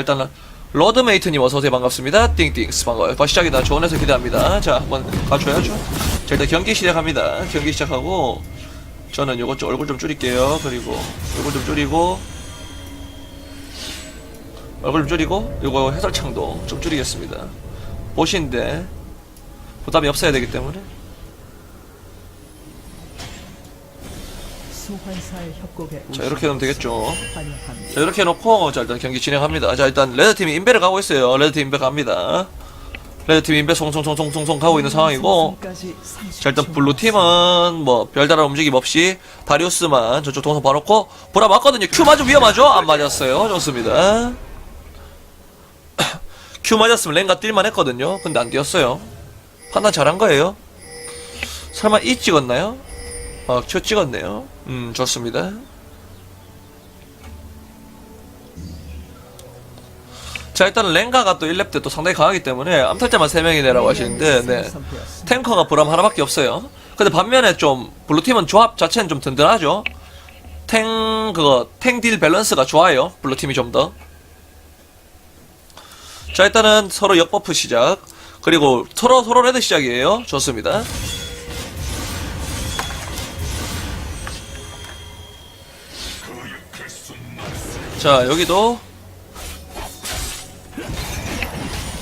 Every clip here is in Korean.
일단은 로드메이트님 어서오세요. 반갑습니다. 띵띵스 반가워요 바 시작이다. 좋은 해서 기대합니다. 자 한번 가줘야죠. 자 일단 경기 시작합니다. 경기 시작하고 저는 요거 좀 얼굴 좀 줄일게요. 그리고 얼굴 좀 줄이고 얼굴 좀 줄이고 요거 해설창도 좀 줄이겠습니다. 보시는데 부담이 없어야 되기 때문에 소환사의 협곡에 자 이렇게 하면 되겠죠. 자 이렇게 해놓고 자 일단 경기 진행합니다. 자 일단 레드팀이 인베를 가고 있어요. 레드팀 인베 갑니다. 레드팀 인베 송송송송송송 가고 있는 상황이고 자 일단 30초 블루팀은 뭐 별다른 움직임 없이 다리우스만 저쪽 동선 봐놓고 보라 맞거든요. 큐 맞으면 위험하죠? 안 맞았어요. 좋습니다. 큐 맞았으면 랭가 뛸만 했거든요. 근데 안 뛰었어요. 판단 잘한 거예요. 설마 E 찍었나요? 어, 큐 찍었네요 음 좋습니다 자 일단 랭가가 또 1렙 때 또 상당히 강하기 때문에 암탈자만 3명이 내라고 하시는데 네. 탱커가 브람 하나밖에 없어요. 근데 반면에 좀 블루팀은 조합 자체는 좀 든든하죠. 탱 그거 탱 딜 밸런스가 좋아요. 블루팀이 좀 더. 자 일단은 서로 역버프 시작. 그리고 서로 서로 레드 시작이에요. 좋습니다. 자 여기도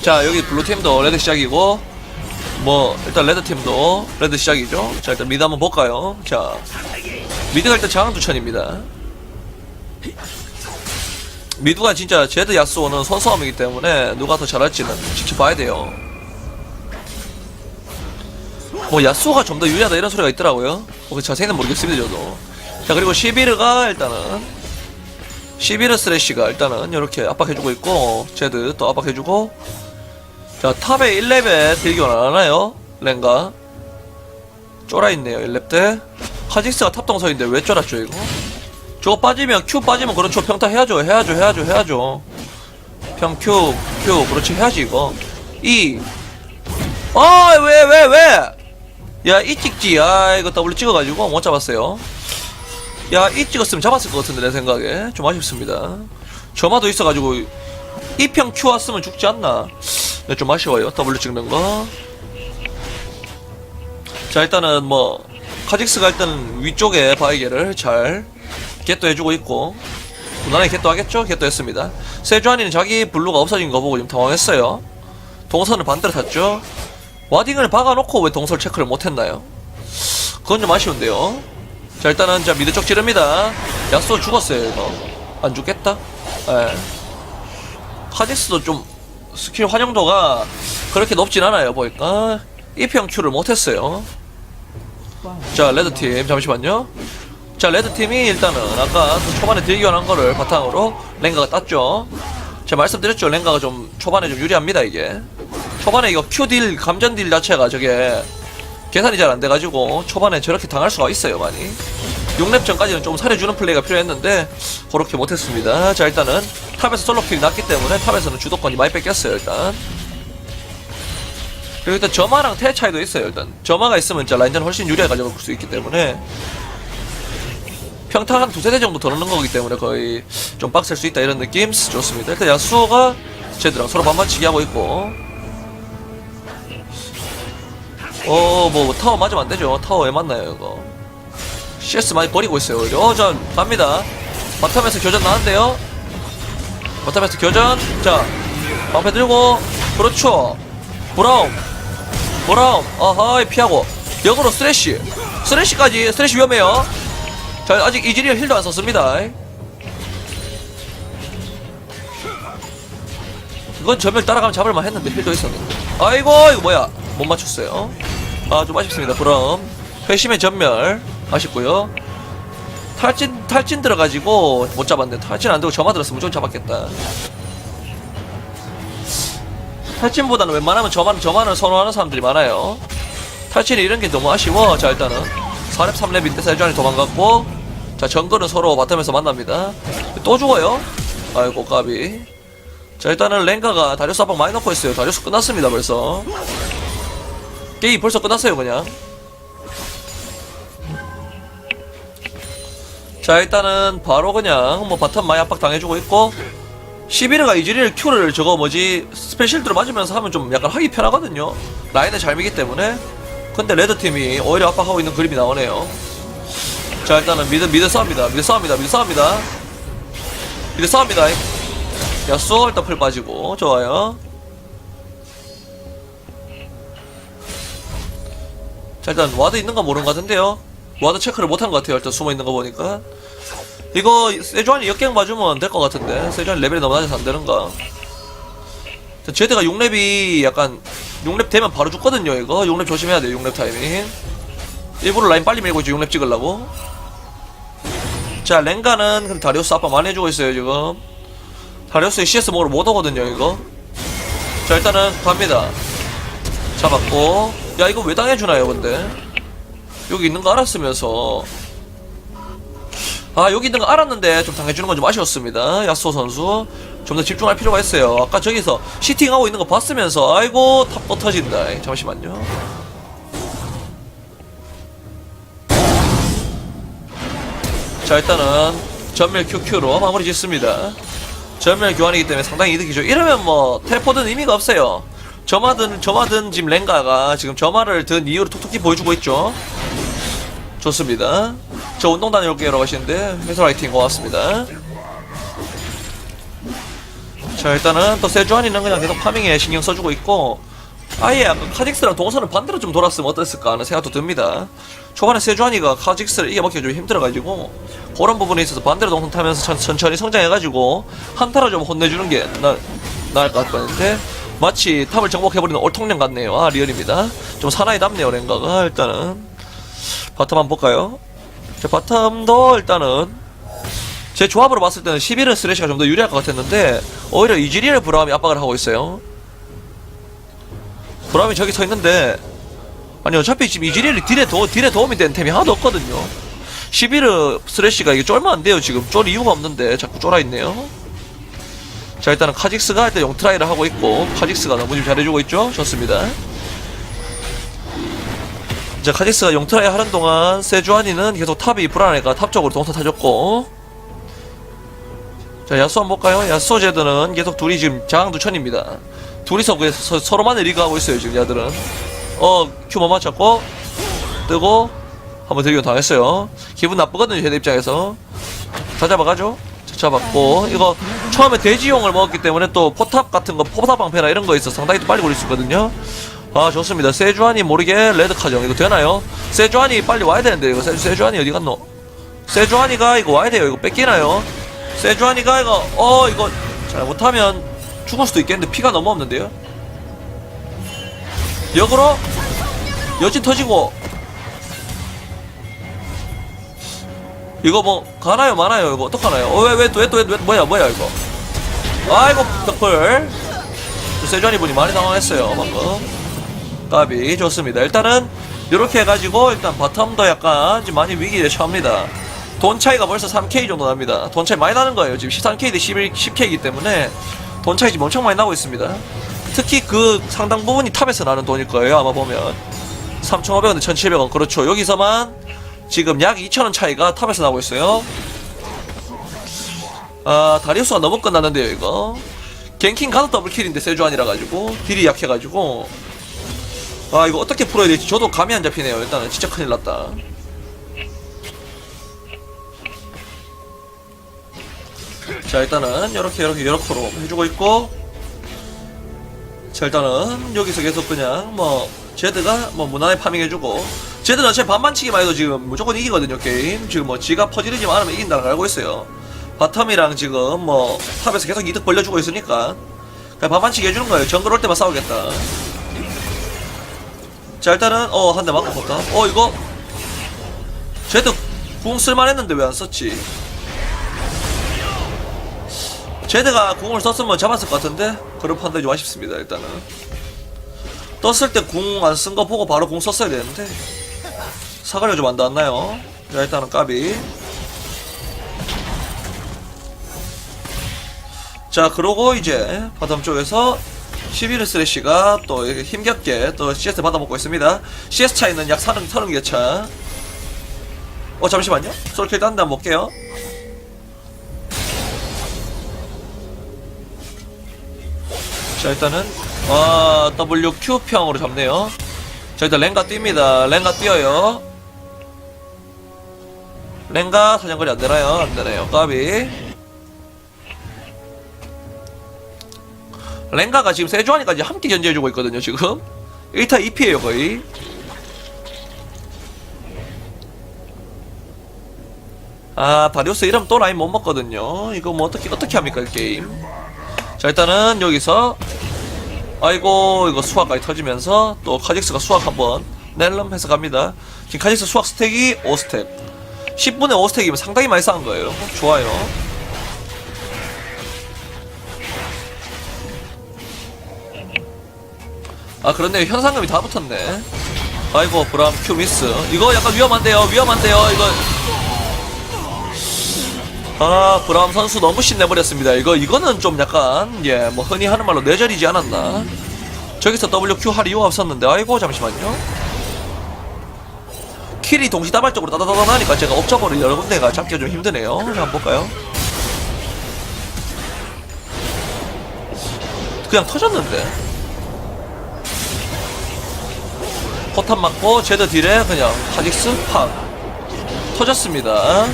자 여기 블루팀도 레드 시작이고 뭐 일단 레드 팀도 레드 시작이죠. 자 일단 미드 한번 볼까요? 자 미드가 일단 장항두천입니다. 미드가 진짜 제드 야스오는 선수함이기 때문에 누가 더 잘할지는 지켜봐야 돼요. 뭐 야스오가 좀 더 유리하다 이런 소리가 있더라고요. 뭐 자세히는 모르겠습니다 저도. 자 그리고 시비르가 일단은 시비르 스레시가 일단은 이렇게 압박해주고 있고 제드 또 압박해주고. 자 탑에 1렙에 딜교는 안 하나요? 랭가. 쫄아있네요 1렙 때. 카직스가 탑 동선인데 왜 쫄았죠 이거? 저거 빠지면 Q 빠지면 그렇죠. 평타 해야죠 해야죠 해야죠 해야죠. 평 Q Q. 그렇지 해야지 이거. E. 아왜 왜 왜? 야 E 찍지. 아 이거 W 찍어가지고 못 잡았어요 야 E 찍었으면 잡았을 것 같은데 내 생각에 좀 아쉽습니다 점화도 있어가지고 E평 Q 왔으면 죽지 않나 네, 좀 아쉬워요. W 찍는 거. 자, 일단은 뭐, 카직스가 일단 위쪽에 바이게를 잘 겟도 해주고 있고, 무난하게 겟도 하겠죠? 겟도 했습니다. 세주안이는 자기 블루가 없어진 거 보고 좀 당황했어요. 동선을 반대로 탔죠? 와딩을 박아놓고 왜 동선 체크를 못했나요? 그건 좀 아쉬운데요. 자, 일단은 자, 미드 쪽 찌릅니다. 야스오 죽었어요, 이거. 안 죽겠다? 예. 카직스도 좀 스킬 활용도가 그렇게 높진 않아요 보니까 이평 큐를 못했어요 자 레드팀 잠시만요 자 레드팀이 일단은 아까 그 초반에 딜교환한 거를 바탕으로 랭가가 땄죠 제가 말씀드렸죠 랭가가 좀 초반에 좀 유리합니다 이게 초반에 이거 큐딜 감전딜 자체가 저게 계산이 잘 안 돼가지고 초반에 저렇게 당할 수가 있어요 많이 6렙 전까지는 좀 살려주는 플레이가 필요했는데 그렇게 못했습니다. 자 일단은 탑에서 솔로킬 났기 때문에 탑에서는 주도권이 많이 뺏겼어요 일단. 그리고 일단 점화랑 태 차이도 있어요 일단. 점화가 있으면 진짜 라인전 훨씬 유리하게 가져갈 수 있기 때문에 평타 한 두세 대 정도 더 넣는 거기 때문에 거의 좀 빡셀 수 있다 이런 느낌 좋습니다. 일단 야수호가 쟤들랑 서로 반반치기 하고 있고 어, 뭐, 타워 맞으면 안 되죠. 타워 왜 맞나요, 이거? CS 많이 버리고 있어요. 어, 자, 갑니다. 바텀에서 교전 나는데요? 바텀에서 교전. 자, 방패 들고. 그렇죠. 브라움. 브라움. 어허이, 피하고. 역으로 스레쉬. 스레쉬까지. 스레쉬 위험해요. 자, 아직 이즈리얼 힐도 안 썼습니다. 이건 전멸 따라가면 잡을만 했는데 힐도 있었는데 아이고 이거 뭐야 못 맞췄어요. 아 좀 아쉽습니다. 그럼 회심의 전멸 아쉽고요. 탈진 탈진 들어가지고 못 잡았네 탈진 안 되고 점화 들었으면 무조건 잡았겠다. 탈진보다는 웬만하면 점화는 점화를 선호하는 사람들이 많아요. 탈진이 이런 게 너무 아쉬워. 자 일단은 4렙 3렙인데 세주안이 도망갔고 자 정글은 서로 바텀에서 만납니다. 또 죽어요? 아이고 까비. 자 일단은 랭가가 다리우스 압박 많이 넣고 있어요. 다리우스 끝났습니다 벌써 게임 벌써 끝났어요 그냥. 자 일단은 바로 그냥 뭐 바텀 많이 압박 당해주고 있고 11가 이즈리엘 큐를 저거 뭐지 스페셜드로 맞으면서 하면 좀 약간 하기 편하거든요. 라인을 잘 미기 때문에. 근데 레드팀이 오히려 압박하고 있는 그림이 나오네요. 자 일단은 미드 미드 싸웁니다. 미드 싸웁니다. 미드 싸웁니다. 미드 싸웁니다. 야쏘 일단 풀 빠지고. 좋아요 자 일단 와드 있는 건 모르는 것 같은데요. 와드 체크를 못한 것 같아요. 일단 숨어 있는 거 보니까. 이거 세주안이 역갱 봐주면 될 것 같은데. 세주안 레벨이 너무 낮아서 안 되는가 자, 제드가 6렙이 약간 6렙 되면 바로 죽거든요 이거. 6렙 조심해야 돼요 6렙 타이밍. 일부러 라인 빨리 밀고 있죠 6렙 찍으려고. 자 랭가는 그럼 다리우스 아빠 많이 해주고 있어요 지금. 다리우스 CS 먹으러 못 오거든요 이거. 자 일단은 갑니다. 잡았고 야 이거 왜 당해주나요 근데? 여기 있는 거 알았으면서. 아 여기 있는 거 알았는데 좀 당해주는 건 좀 아쉬웠습니다. 야스오 선수. 좀 더 집중할 필요가 있어요. 아까 저기서 시팅하고 있는 거 봤으면서 아이고 탑도 터진다. 에이, 잠시만요. 자 일단은 전멸 QQ로 마무리 짓습니다. 전멸 교환이기 때문에 상당히 이득이죠. 이러면 뭐 텔포든 의미가 없어요 점화든 점화든 지금 랭가가 지금 점화를 든 이유를 톡톡히 보여주고 있죠 좋습니다. 저 운동 다녀올게요. 하시는데 해설 화이팅 고맙습니다. 자 일단은 또 세주안이는 그냥 계속 파밍에 신경 써주고 있고 아예 약간 카직스랑 동선을 반대로 좀 돌았으면 어땠을까 하는 생각도 듭니다. 초반에 세주안이가 카직스를 이겨먹기가 좀 힘들어가지고 그런 부분에 있어서 반대로 동선 타면서 천, 천천히 성장해가지고 한타로 좀 혼내주는 게 나, 나을 것 같았는데 마치 탑을 정복해버리는 올통령 같네요. 아 리얼입니다. 좀 사나이 답네요 랭가가 일단은 바텀 한번 볼까요? 자, 바텀도 일단은 제 조합으로 봤을 때는 11은 스레시가 좀 더 유리할 것 같았는데 오히려 이즈리엘 브라움이 압박을 하고 있어요. 브라움이 저기 서 있는데 아니 어차피 지금 이즈리엘이 딜에, 도, 딜에 도움이 되는 템이 하나도 없거든요. 11은 스레시가 이게 쫄면 안 돼요 지금 쫄 이유가 없는데 자꾸 쫄아 있네요. 자 일단은 카직스가 일단 용트라이를 하고 있고 카직스가 좀 잘해주고 있죠. 좋습니다. 이제 카직스가 용트라이 하는 동안 세주안이는 계속 탑이 불안하니까 탑 쪽으로 동선 타줬고 자 야수 한번 볼까요? 야수 제드는 계속 둘이 지금 장항두천입니다 둘이서 그 서, 서로만의 리그하고 있어요 지금 야들은 어큐못 맞췄고 뜨고 한번 대기원 당했어요 기분 나쁘거든요 제드 입장에서 다 잡아가죠 자, 잡았고 이거 처음에 돼지용을 먹었기 때문에 또 포탑 같은 거 포탑 방패나 이런 거 있어 상당히 또 빨리 굴릴 수 있거든요 아 좋습니다 세주안이 모르게 레드 카정 이거 되나요? 세주안이 빨리 와야 되는데 이거 세, 세주안이 어디 갔노? 세주안이가 이거 와야 돼요 이거 뺏기나요? 세주안이가 이거 어 이거 잘못하면 죽을 수도 있겠는데 피가 너무 없는데요? 역으로 여진 터지고 이거 뭐 가나요 마나요 이거 어떡하나요? 어 왜왜또왜또왜 왜, 뭐야 뭐야 이거 아이고 덕불 세주안이 분이 많이 당황했어요 방금 까비 좋습니다. 일단은 이렇게 해가지고 일단 바텀도 약간 지금 많이 위기에 처합니다. 돈 차이가 벌써 3K 정도 납니다. 돈 차이 많이 나는 거예요. 지금 13K 대 11, 10K이기 때문에 돈 차이 지금 엄청 많이 나고 있습니다. 특히 그 상당 부분이 탑에서 나는 돈일 거예요. 아마 보면 3,500원, 1,700원 그렇죠. 여기서만 지금 약 2,000원 차이가 탑에서 나고 있어요. 아 다리우스가 너무 끝났는데요 이거. 갱킹 가도 더블킬인데 세주안이라 가지고 딜이 약해가지고. 아 이거 어떻게 풀어야 될지 저도 감이 안 잡히네요. 일단은 진짜 큰일 났다. 자 일단은 요렇게 요렇게 요렇게로 해주고 있고. 자 일단은 여기서 계속 그냥 뭐 제드가 뭐 무난하게 파밍해주고 제드는 제 반반치기만 해도 지금 무조건 이기거든요 게임. 지금 뭐 지가 퍼지르지만 않으면 이긴다는 걸 알고 있어요. 바텀이랑 지금 뭐 탑에서 계속 이득 벌려주고 있으니까 그냥 반반치기 해주는 거예요. 정글 올 때만 싸우겠다. 자 일단은 어 한 대 맞고 볼까? 어 이거? 쟤도 궁 쓸만 했는데 왜 안 썼지? 제드가 궁을 썼으면 잡았을 것 같은데? 그런 판단이 좀 아쉽습니다 일단은. 떴을 때 궁 안 쓴 거 보고 바로 궁 썼어야 되는데 사과를 좀안 닿았나요? 자 일단은 까비 자 그러고 이제 바텀 쪽에서 11일 스레시가 또 힘겹게 또 CS 받아먹고 있습니다. CS 차이는 약 30, 30개 차. 어, 잠시만요. 솔킬도 한대 볼게요. 자 일단은 아 WQ 평으로 잡네요 자 일단 랭가 뜁니다 랭가 뛰어요 랭가 사냥거리 안 되나요? 안 되네요. 까비. 랭가가 지금 세주하니까지 함께 견제해주고 있거든요 지금. 1타 2피에요 거의. 아 다리우스 이러면 또 라인 못 먹거든요. 이거 뭐 어떻게 어떻게 합니까 이 게임? 자 일단은 여기서 아이고 이거 수학까지 터지면서 또 카직스가 수학 한번 낼름 해서 갑니다. 지금 카직스 수학 스택이 5스택 10분에 5스택이면 상당히 많이 쌓은 거예요 좋아요. 아 그런데 현상금이 다 붙었네. 아이고 브람 큐 미스. 이거 약간 위험한데요 위험한데요 이거. 아 브람 선수 너무 신내버렸습니다. 이거 이거는 좀 약간 예 뭐 흔히 하는 말로 뇌절이지 않았나. 저기서 WQ 할 이유가 없었는데 아이고 잠시만요 킬이 동시다발적으로 따다다다 하니까 제가 옵저버를 여러 군데가 잡기가 좀 힘드네요. 자 한번 볼까요? 그냥 터졌는데. 포탄 맞고 제드 딜에 그냥 카직스 팍 터졌습니다.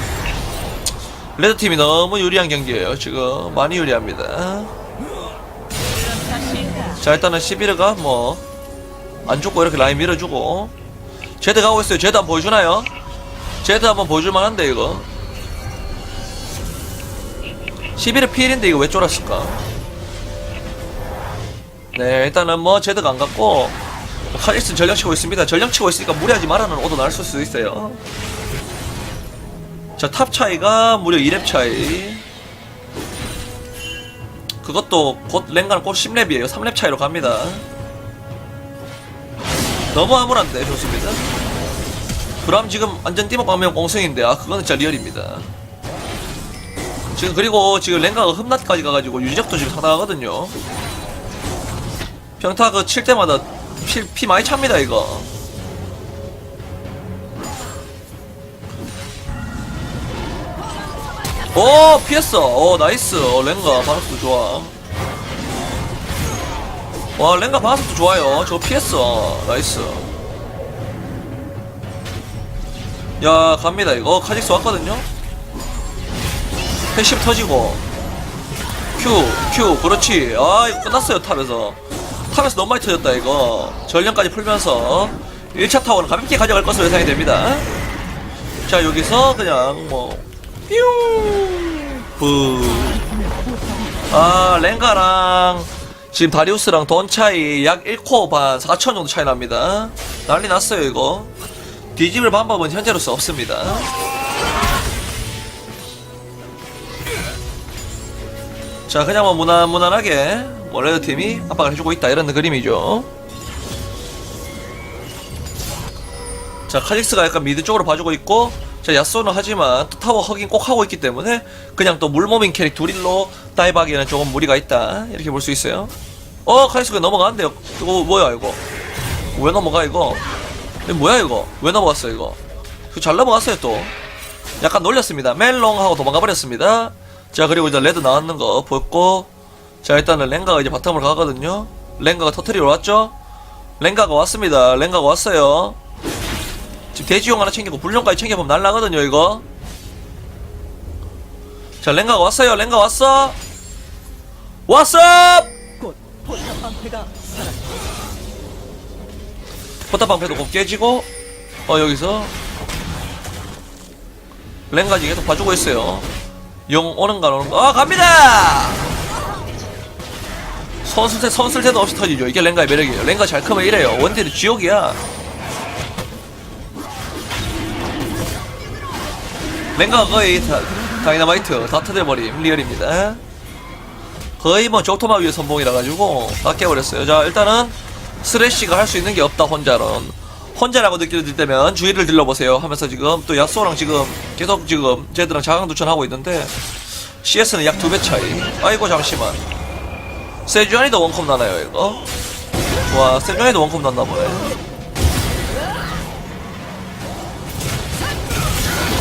레드팀이 너무 유리한 경기예요 지금. 많이 유리합니다. 자 일단은 시비르가 뭐 안 죽고 이렇게 라인 밀어주고 제드 가고 있어요 제드 한번 보여주나요? 제드 한번 보여줄 만한데 이거 시비르 필인데 이거 왜 쫄았을까 네 일단은 뭐 제드가 안 갔고 카리스는 전령 치고 있습니다 전령 치고 있으니까 무리하지 말라는 오도 나올 수도 있어요 자, 탑 차이가 무려 2렙 차이. 그것도 곧 랭가는 곧 10렙이에요. 3렙 차이로 갑니다. 너무 암울한데, 좋습니다. 브람 지금 완전 띠먹 가면 꽁승인데, 아, 그거는 진짜 리얼입니다. 지금 그리고 지금 랭가가 흠낫까지 가가지고 유지력도 지금 상당하거든요. 평타 그 칠 때마다 피, 피 많이 찹니다, 이거. 오 피했어 오 나이스 어, 랭가 바나스도 좋아 와 랭가 바나스도 좋아요. 저거 피했어. 나이스. 야 갑니다. 이거 카직스 왔거든요? 패시브 터지고. 큐 큐 그렇지. 아 이거 끝났어요 탑에서. 탑에서 너무 많이 터졌다 이거. 전령까지 풀면서. 1차 타워는 가볍게 가져갈 것으로 예상이 됩니다. 자 여기서 그냥 뭐 뾰. 부. 아, 랭가랑 지금 다리우스랑 돈 차이 약 1코어 반 4천 정도 차이 납니다. 난리 났어요, 이거. 뒤집을 방법은 현재로서 없습니다. 자, 그냥 뭐 무난 무난하게 뭐 레드팀이 압박을 해주고 있다 이런 그림이죠. 자, 카직스가 약간 미드 쪽으로 봐주고 있고 자, 야쏘는 하지만 또 타워 허긴 꼭 하고 있기 때문에 그냥 또 물모빙 캐릭 둘일로 다이브하기에는 조금 무리가 있다. 이렇게 볼 수 있어요. 어 카이스가 넘어가는데요. 이거 뭐야 이거? 왜 넘어가 이거? 뭐야 이거? 왜 넘어갔어 이거? 잘 넘어갔어요 또. 약간 놀렸습니다. 멜롱 하고 도망가 버렸습니다. 자 그리고 이제 레드 나왔는 거 보고. 자 일단은 랭가가 이제 바텀으로 가거든요. 랭가가 터트리러 왔죠? 랭가가 왔습니다. 랭가가 왔어요 지금 돼지용 하나 챙기고 불룡까지 챙겨보면 날라거든요 이거. 자 랭가가 왔어요. 랭가 왔어. 왔어! 포탑 포탑방패도 곧 깨지고 어 여기서 랭가지 계속 봐주고 있어요. 용 오는가 안 오는가 아 갑니다! 선술태 선술태도 없이 터지죠. 이게 랭가의 매력이에요. 랭가 잘 크면 이래요. 원딜이 지옥이야 랭가가 거의 다, 다이너마이트 다 터져버림 리얼입니다. 거의 뭐 적토마 위의 선봉이라 가지고 다 깨버렸어요. 자 일단은 스레쉬가 할 수 있는 게 없다 혼자는. 혼자라고 느낄 때면 주의를 들러보세요 하면서 지금 또 야쏘랑 지금 계속 지금 쟤들랑 자강두천 하고 있는데 CS는 약 두 배 차이. 아이고 잠시만. 세주안이도 원컵 나나요 이거? 와 세주안이도 원컵 났나 보네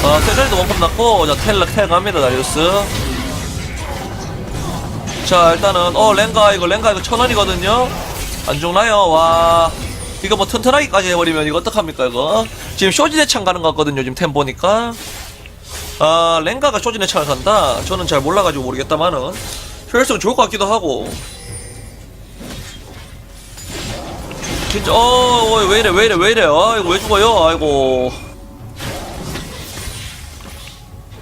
아 세주안이도 원컵 났고 자 텔라 텔 갑니다 다리우스. 자 일단은 어 랭가 이거 랭가 이거 천 원이거든요. 안 죽나요? 와. 이거 뭐 튼튼하기까지 해버리면 이거 어떡합니까 이거? 지금 쇼진의 창 가는 것 같거든요 지금 템 보니까. 아 랭가가 쇼진의 창을 간다? 저는 잘 몰라가지고 모르겠다마는. 효율성 좋을 것 같기도 하고. 진짜 어 왜 이래 왜 이래 왜 이래 아 이거 왜 죽어요? 아이고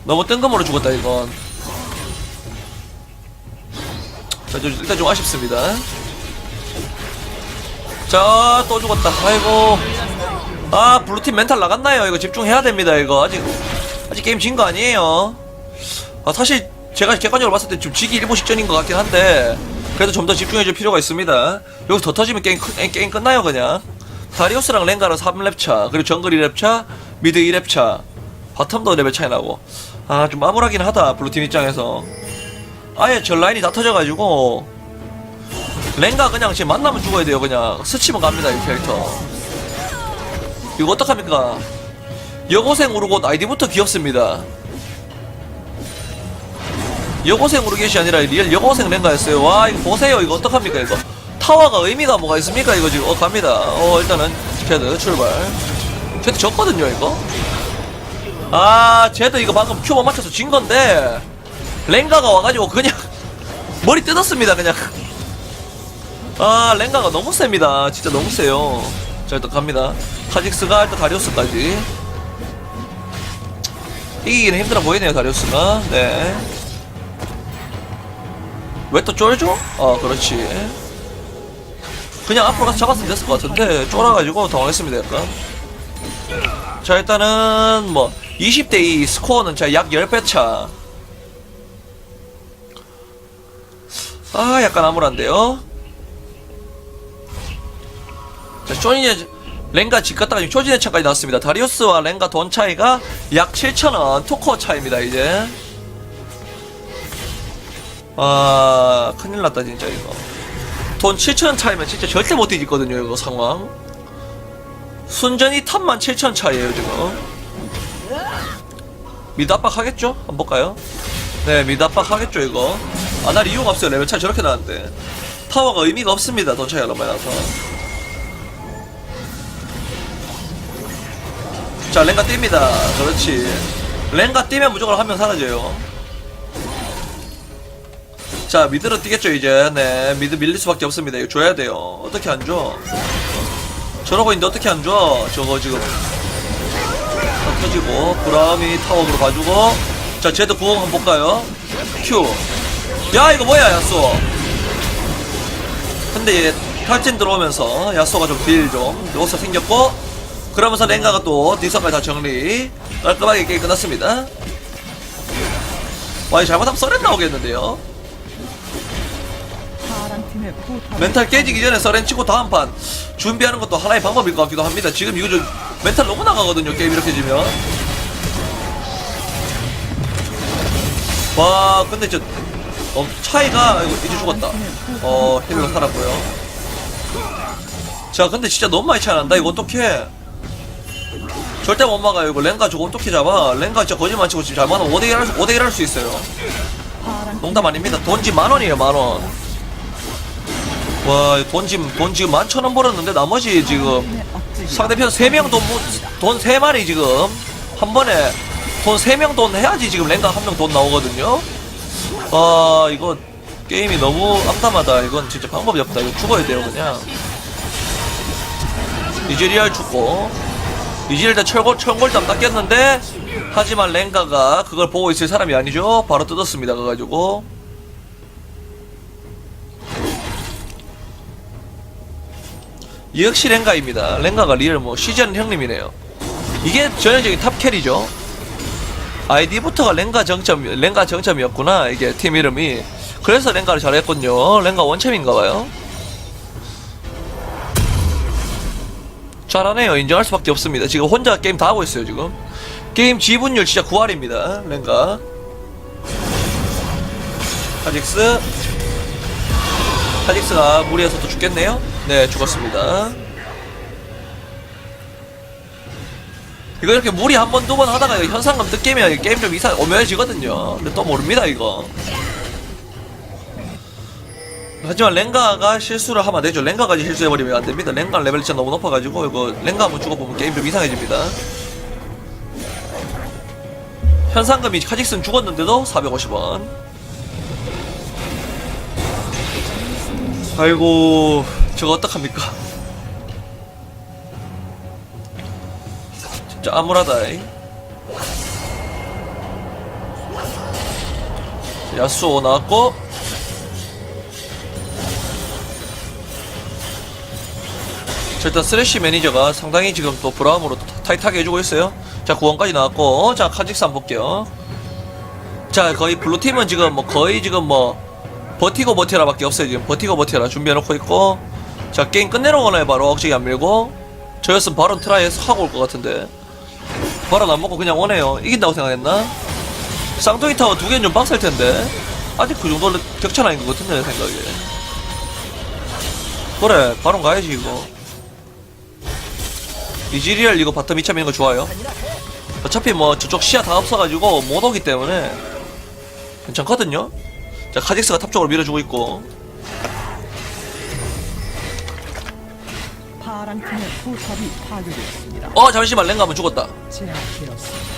너무 뜬금으로 죽었다 이건 자, 좀, 일단 좀 아쉽습니다. 자, 또 죽었다. 아이고. 아, 블루팀 멘탈 나갔나요? 이거 집중해야 됩니다, 이거. 아직, 아직 게임 진 거 아니에요. 아, 사실, 제가 객관적으로 봤을 때좀 지기 일보 직전인 것 같긴 한데, 그래도 좀 더 집중해줄 필요가 있습니다. 여기서 더 터지면 게임, 끝- 게임 끝나요, 그냥. 다리우스랑 랭가랑 3렙 차, 그리고 정글 2렙 차, 미드 2렙 차, 바텀도 레벨 차이 나고. 아, 좀 암울하긴 하다, 블루팀 입장에서. 아예 전 라인이 다 터져가지고 랭가 그냥 지금 만나면 죽어야 돼요 그냥. 스치면 갑니다 이 캐릭터. 이거 어떡합니까? 여고생 우르고 아이디부터 귀엽습니다. 여고생 우르겟이 아니라 리얼 여고생 랭가였어요. 와 이거 보세요 이거 어떡합니까 이거? 타워가 의미가 뭐가 있습니까 이거 지금? 어 갑니다. 어 일단은 제드 출발. 제드 졌거든요 이거 아 제드 이거 방금 큐버 맞춰서 진 건데. 랭가가 와가지고 그냥 머리 뜯었습니다 그냥. 아 랭가가 너무 셉니다. 진짜 너무 세요. 자 일단 갑니다. 카직스가 일단 다리우스까지. 이기기는 힘들어 보이네요 다리우스가. 네 왜 또 쫄죠? 아 그렇지. 그냥 앞으로 가서 잡았으면 됐을 것 같은데 쫄아가지고 당황했습니다 약간. 자 일단은 뭐 20대 2 스코어는 약 10배 차. 아 약간 암울한데요? 자 쇼니의 랭가 집 갔다가 지금 쇼진의 차까지 나왔습니다. 다리우스와 랭가 돈 차이가 약 7천원 토커 차이입니다 이제. 아 큰일 났다 진짜 이거. 돈 7천원 차이면 진짜 절대 못 뒤집거든요 이거 상황. 순전히 탑만 7천 차이에요 지금 미드 압박 하겠죠? 한번 볼까요? 네 미드 압박 하겠죠 이거. 안할 이유가 없어요. 레벨 차이 저렇게 나는데. 타워가 의미가 없습니다 돈 차이가 너무 많이 나서. 자 랭가 뜁니다. 그렇지. 랭가 뛰면 무조건 한 명 사라져요. 자 미드로 뛰겠죠 이제. 네 미드 밀릴 수밖에 없습니다. 이거 줘야 돼요. 어떻게 안 줘? 저러고 있는데 어떻게 안 줘? 저거 지금 다 터지고 브라움이 타워으로 봐주고. 자 제드 구공 한번 볼까요? 큐 야 이거 뭐야 야쏘? 근데 얘 탈진 들어오면서 야쏘가 좀 딜좀 요소 생겼고 그러면서 랭가가 또 뒷선까지 다 정리. 깔끔하게 게임 끝났습니다. 와 이거 잘못하면 썰렌 나오겠는데요 멘탈 깨지기 전에 썰렌 치고 다음 판 준비하는 것도 하나의 방법일 것 같기도 합니다. 지금 이거 좀 멘탈 너무 나가거든요 게임 이렇게 지면. 와 근데 저 어, 차이가 이거 이제 죽었다. 어 힐러 살았고요. 자 근데 진짜 너무 많이 차이 난다 이거 어떡해. 절대 못 막아요 이거. 랭가 저거 어떻게 잡아. 랭가 진짜 거짓말 치고 지금 잘못하면 5대1 할 수, 5대1 할 수 있어요. 농담 아닙니다. 돈 지금 만원이에요 만 원 와, 돈 지금, 돈 지금 만천 원 벌었는데 나머지 지금 상대편 3명 돈, 돈 3마리 지금 한 번에 돈 3명 돈 해야지 지금 랭가 한명 돈 나오거든요. 아, 이거 게임이 너무 암담하다. 이건 진짜 방법이 없다. 이거 죽어야 돼요, 그냥. 이즈리얼 죽고. 이즈리얼 다 철골, 철골담 닦였는데, 하지만 랭가가 그걸 보고 있을 사람이 아니죠. 바로 뜯었습니다. 그래가지고. 역시 랭가입니다. 랭가가 리얼 뭐 시즌 형님이네요. 이게 전형적인 탑 캐리죠. 아이디부터가 랭가 정점, 랭가 정점이었구나. 이게 팀 이름이. 그래서 랭가를 잘했군요. 랭가 원챔인가봐요. 잘하네요. 인정할 수밖에 없습니다. 지금 혼자 게임 다 하고 있어요, 지금. 게임 지분율 진짜 9할입니다. 랭가. 카직스. 카직스가 무리해서 또 죽겠네요. 네, 죽었습니다. 이거 이렇게 무리 한 번, 두 번 하다가 뜯기면 이 게임 좀 이상, 오묘해지거든요. 근데 또 모릅니다, 이거. 하지만 랭가가 실수를 하면 안 되죠. 랭가까지 실수해버리면 안 됩니다. 랭가 레벨 진짜 너무 높아가지고 이거 랭가 한번 죽어보면 게임 좀 이상해집니다. 현상금이 카직슨 죽었는데도 450원. 아이고 저거 어떡합니까? 진짜 암울하다. 이. 야수오 나왔고 자, 일단 쓰레쉬 매니저가 상당히 지금 또 브라움으로 또 타이트하게 해주고 있어요. 자, 9원까지 나왔고, 자, 카직스 한번 볼게요. 자, 거의 블루팀은 지금 뭐 거의 지금 뭐 버티고 버텨라 밖에 없어요. 지금 버티고 버텨라 준비해놓고 있고, 자, 게임 끝내놓거나 바로 억지게 안 밀고, 저였으면 바로 트라이 해서 하고 올 것 같은데. 바로 안 먹고 그냥 오네요. 이긴다고 생각했나? 쌍둥이 타워 두 개는 좀 빡셀 텐데. 아직 그 정도는 격차 나인 것 같은데, 내 생각에. 그래, 바로 가야지, 이거. 이지리얼 이거 바텀 2차 미는 거 좋아요. 어차피 뭐 저쪽 시야 다 없어가지고 못 오기 때문에 괜찮거든요. 자 카직스가 탑 쪽으로 밀어주고 있고 파란 팀의 포탑이 파괴되었습니다. 어 잠시만 랭가 한번 죽었다. 제압되었습니다.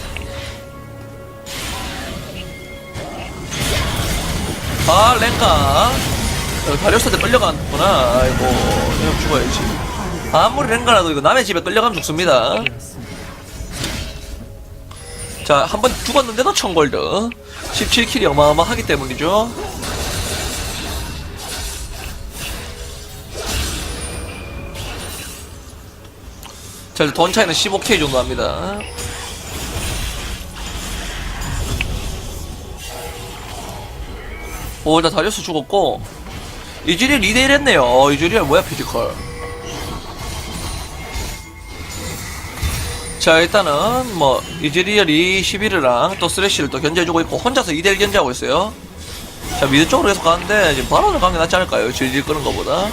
아 랭가 어, 다리우스한테 끌려갔구나. 아이고 그냥 죽어야지. 아무리 랭가라도 이거 남의 집에 끌려가면 죽습니다. 자 한 번 죽었는데도 1000골드 17킬이 어마어마하기 때문이죠. 자, 돈 차이는 15K 정도 합니다. 오, 일단 다리우스 죽었고, 이즈리얼 2대1 했네요. 어, 이즈리얼 뭐야, 피지컬. 자, 일단은, 뭐, 이즈리얼이 11이랑 또 스레쉬를 또 견제해주고 있고, 혼자서 2대1 견제하고 있어요. 자, 미드 쪽으로 계속 가는데, 지금 바론을 가는 게 낫지 않을까요? 질질 끄는 것보다.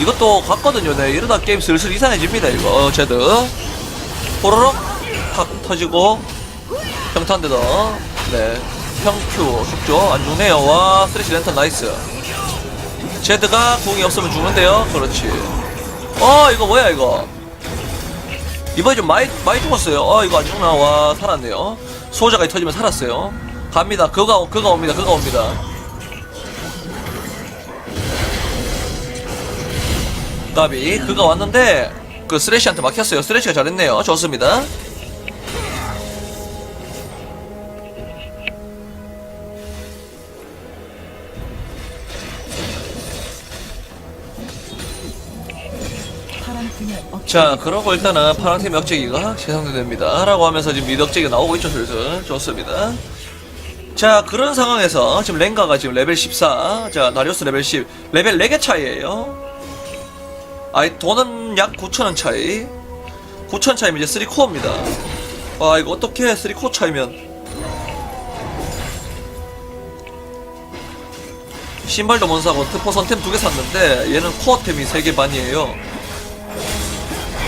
이것도 갔거든요. 네, 이러다 게임 슬슬 이상해집니다, 이거. 어, 제드. 호로록 탁 터지고, 평탄대도. 네. 평큐, 죽죠? 안 죽네요. 와, 스트레시 랜턴 나이스. 제드가 공이 없으면 죽는데요? 그렇지. 어, 이거 뭐야, 이거. 이번에 좀 많이, 많이 죽었어요. 어, 이거 안 죽나? 와, 살았네요. 소자가 터지면 살았어요. 갑니다. 그가, 그가 옵니다. 그가 옵니다. 까비 그가 왔는데 그 쓰레쉬한테 막혔어요. 쓰레쉬가 잘했네요. 좋습니다. 자 그러고 일단은 파란팀 역제기가 재상되됩니다. 라고 하면서 지금 미드 역제기가 나오고 있죠 슬슬. 좋습니다. 자 그런 상황에서 지금 랭가가 지금 레벨 14자 나리오스 레벨 10 레벨 4개 차이에요 아이 돈은 약 9천원 차이 9천 차이면 이제 3코어입니다 아 이거 어떻게 3코어 차이면 신발도 못 사고 트포 선템 두 개 샀는데 얘는 코어템이 3개 반이에요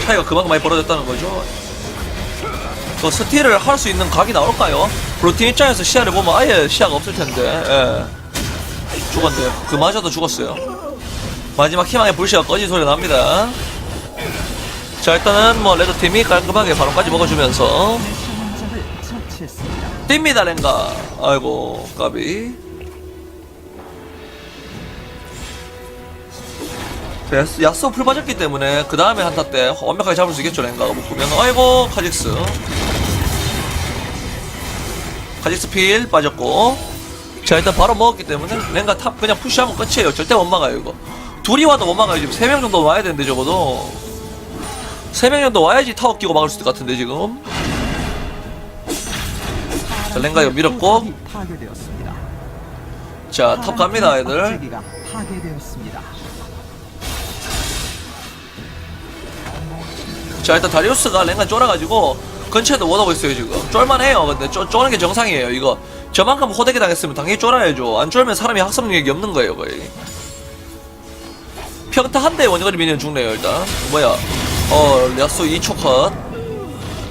차이가 그만큼 많이 벌어졌다는 거죠. 그 스틸을 할 수 있는 각이 나올까요? 블루팀 입장에서 시야를 보면 아예 시야가 없을 텐데. 예. 죽었네요. 그마저도 죽었어요. 마지막 희망의 불씨가 꺼진 소리가 납니다. 자 일단은 뭐 레드팀이 깔끔하게 바론까지 먹어주면서. 뜁니다 랭가. 아이고 까비. 야스- 야스오 풀 빠졌기 때문에 그 다음에 한타 때 완벽하게 잡을 수 있겠죠 랭가가 묶으면 아이고 카직스 카직스 필 빠졌고 자 일단 바로 먹었기 때문에 랭가 탑 그냥 푸시하면 끝이에요 절대 못 막아요 이거 둘이 와도 못 막아요. 지금 3명 정도 와야 되는데 적어도. 3명 정도 와야지 타워 끼고 막을 수 있을 것 같은데 지금. 자 랭가 이거 밀었고. 자 탑 갑니다 애들. 자 일단 다리우스가 랭간 쫄아가지고 근처에도 못 오고 있어요 지금. 쫄만해요 근데. 쪼, 쪼는 게 정상이에요 이거. 저만큼 호되게 당했으면 당연히 쫄아야죠. 안 쫄면 사람이 학습 능력이 없는 거예요 거의 평타 한 대에 원거리 미니언 죽네요 일단. 뭐야. 어 야수 2초 컷.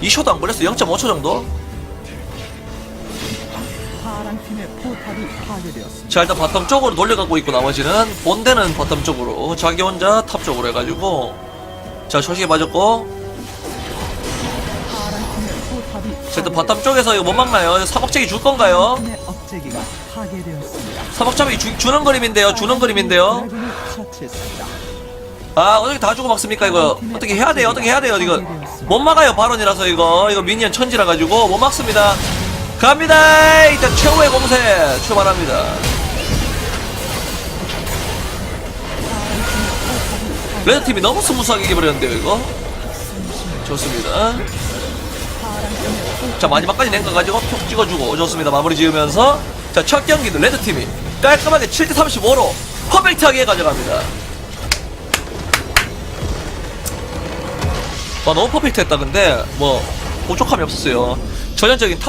2초도 안 걸렸어. 0.5초 정도. 자 일단 바텀 쪽으로 돌려가고 있고 나머지는 본대는 바텀 쪽으로. 자기 혼자 탑 쪽으로 해가지고. 자 초식에 맞았고. 자 일단 바텀 쪽에서 이거 못 막나요? 사먹쟁이 줄 건가요? 주, 주는 그림인데요 주는 그림인데요 처치했습니다. 아 어떻게 다 주고 막습니까 이거? 어떻게 해야 돼요? 어떻게 해야 돼요 이거? 못 막아요 발언이라서 이거. 이거 미니언 천지라 가지고 못 막습니다. 갑니다! 일단 최후의 공세 출발합니다. 레드팀이 너무 스무스하게 이겨버렸는데요 이거? 좋습니다. 자 마지막까지 냉각 가지고 톡 찍어주고 좋습니다. 마무리 지으면서. 자 첫 경기도 레드팀이 깔끔하게 7대 35로 퍼펙트하게 가져갑니다. 와 너무 퍼펙트했다. 근데 뭐 부족함이 없었어요. 전형적인 탑